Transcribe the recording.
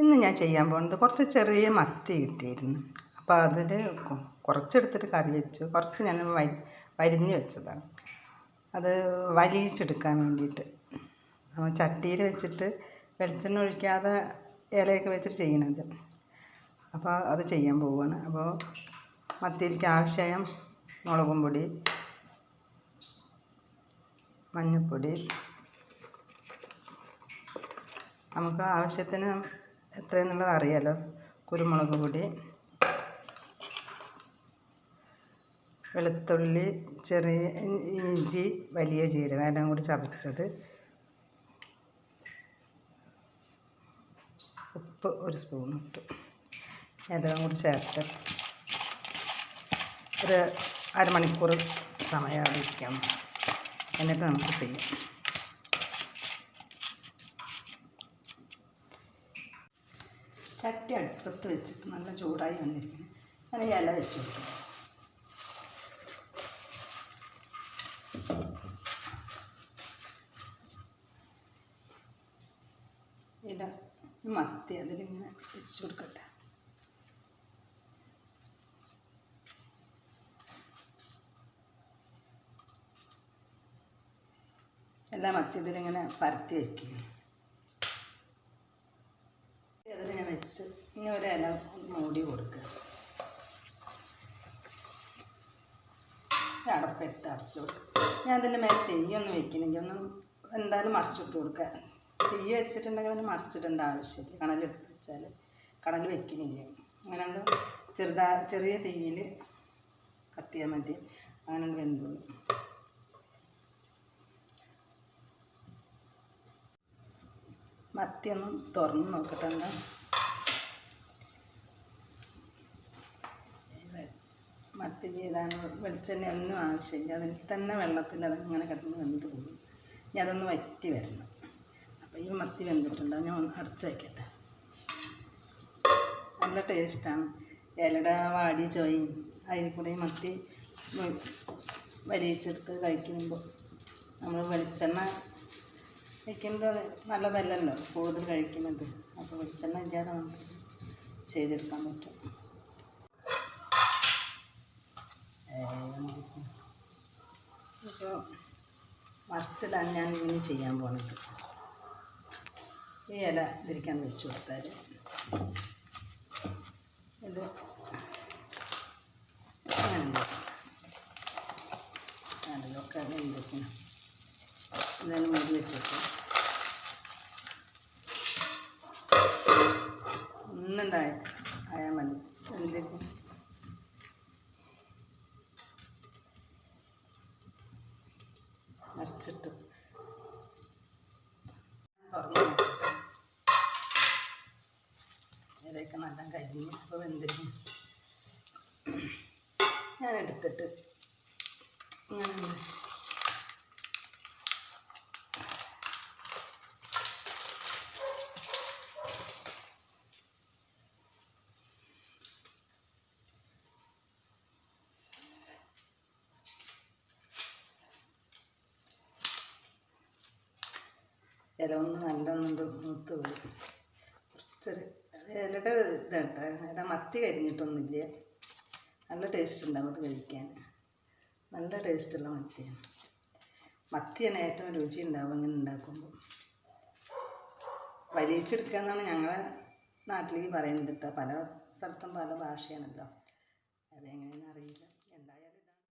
ഇന്ന് ഞാൻ ചെയ്യാൻ പോകുന്നത് കുറച്ച് ചെറിയ മത്തി കിട്ടിയിരുന്നു. അപ്പോൾ അതിൽ കുറച്ചെടുത്തിട്ട് കറി വെച്ചു. കുറച്ച് ഞാൻ വരി വരിഞ്ഞ് വെച്ചതാണ്. അത് വലിയിച്ചെടുക്കാൻ വേണ്ടിയിട്ട്. നമ്മൾ ചട്ടിയിൽ വെച്ചിട്ട് വെളിച്ചെണ്ണ ഒഴിക്കാതെ ഇലയൊക്കെ വെച്ചിട്ട് ചെയ്യണത്. അപ്പോൾ അത് ചെയ്യാൻ പോവുകയാണ് അപ്പോൾ മത്തിയിലേക്ക് ആവശ്യമായ മുളകും പൊടി മഞ്ഞൾപ്പൊടി. നമുക്ക് ആവശ്യത്തിന് എത്രയെന്നുള്ളത് അറിയാലോ. കുരുമുളക് പൊടി വെളുത്തുള്ളി ചെറിയ ഇഞ്ചി വലിയ ജീരകം എല്ലാം കൂടി ചതച്ചത് ഉപ്പ് ഒരു സ്പൂൺ ഇട്ടു. എല്ലാം കൂടി ചേർത്ത് ഒരു അരമണിക്കൂർ സമയം അവിടെ ഇരിക്കാം എന്നിട്ട് നമുക്ക് ചെയ്യാം. ചട്ടി അടുപ്പത്ത് വെച്ചിട്ട് നല്ല ചൂടായി വന്നിരിക്കുന്നു ഞാൻ ഇല വെച്ച് കൊടുക്കും. ഇല മത്തി അതിലിങ്ങനെ വെച്ച് കൊടുക്കട്ടെ. എല്ലാം മത്തി ഇതിലിങ്ങനെ പരത്തി വയ്ക്കും അതിലിങ്ങനെ വെച്ച് ഇനി ഒരു ഇല മൂടി കൊടുക്കുക അടപ്പെടുത്ത് അടച്ചു കൊടുക്കുക ഞാൻ അതിന്റെ മേലെ തെയ്യൊന്നും വെക്കണമെങ്കിൽ ഒന്ന് എന്തായാലും മറിച്ചിട്ട് കൊടുക്കുക തെയ്യ് വെച്ചിട്ടുണ്ടെങ്കിൽ പിന്നെ മറിച്ചിടേണ്ട ആവശ്യമില്ല. കണൽ വെച്ചാൽ കണൽ വെക്കണില്ല? അങ്ങനെ ചെറുതാ ചെറിയ തീയിൽ കത്തിയാൽ മതി. അങ്ങനെ വെന്തോളും മത്തി ഒന്ന് തുറന്ന് നോക്കട്ടെ മത്തിക്ക് ചെയ്താണ് വെളിച്ചെണ്ണ ഒന്നും ആവശ്യമില്ല. അതിൽ തന്നെ വെള്ളത്തിൽ അതങ്ങനെ കിടന്ന് വെന്ത് പോകും. ഇനി അതൊന്ന് വറ്റി വരണം. അപ്പോൾ ഈ മത്തി വെന്തിട്ടുണ്ട്. ഞാൻ ഒന്ന് അടച്ച് വയ്ക്കട്ടെ നല്ല ടേസ്റ്റാണ് ഇലയുടെ വാടി ചോയും. അതിൽ കൂടെ മത്തി വലിയിച്ചെടുത്ത് കഴിക്കുമ്പോൾ നമ്മൾ വെളിച്ചെണ്ണ കഴിക്കുന്നത് നല്ലതല്ലല്ലോ. കൂടുതൽ കഴിക്കുന്നത്. അപ്പോൾ വെളിച്ചെണ്ണ ഇല്ലാതെ നമുക്ക് ചെയ്തെടുക്കാൻ പറ്റും. മറിച്ചിടാൻ ഞാൻ ഇങ്ങനെ ചെയ്യാൻ പോണത്. ഈ ഇല ഇതിരിക്കാൻ വെച്ച് കൊടുത്താൽ ഇത് അതിലൊക്കെ മൂടി വെച്ചിട്ട് ഒന്നുണ്ടായ അരച്ചിട്ട്. തുറന്ന്. നല്ല കരിഞ്ഞ് അപ്പോൾ വെന്തിരിക്കും. ഞാൻ എടുത്തിട്ട് ഇങ്ങനെ ഇല ഒന്ന് നല്ലൊന്നുണ്ട് മൂത്ത് പോയി. കുറച്ചൊരു ഇലയുടെ ഇതാട്ടോ ഇല മത്തി കരിഞ്ഞിട്ടൊന്നുമില്ല. നല്ല ടേസ്റ്റ് ഉണ്ടാവും അത് കഴിക്കാൻ. നല്ല ടേസ്റ്റുള്ള മത്തിയാണ്. മത്തിയാണ് ഏറ്റവും രുചി ഉണ്ടാവും ഇങ്ങനെ ഉണ്ടാക്കുമ്പോൾ വലിയിച്ചെടുക്കുക എന്നാണ് ഞങ്ങളെ നാട്ടിലേക്ക് പറയുന്നത് കേട്ടോ. പല സ്ഥലത്തും പല ഭാഷയാണല്ലോ. അതെങ്ങനെയാണെന്ന് അറിയില്ല.